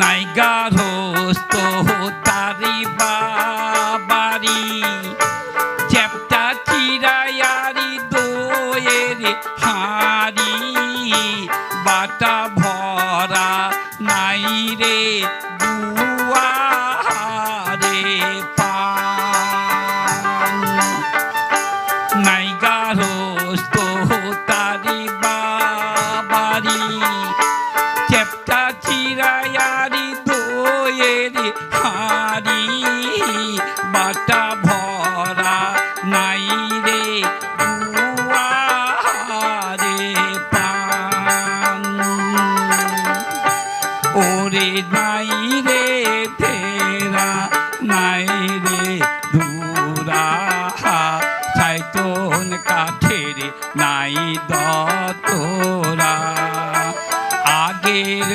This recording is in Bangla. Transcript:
নাই গারস্ত তারি বাবারি, চ্যাপটা চিরায়ারি দোয়ের হারি বাটা ভরা নাই রে দুয়ারে পান। নাই গারস্ত তারি বাবারি চেপটা চিরায়ারি দোয়েরি হারি, বাটা ভরা নাই রে দুয়ারে পান ওরে নাই রে তেরা নাই রে দুরা। ছাইতন কাঠের নাই তোরা আগের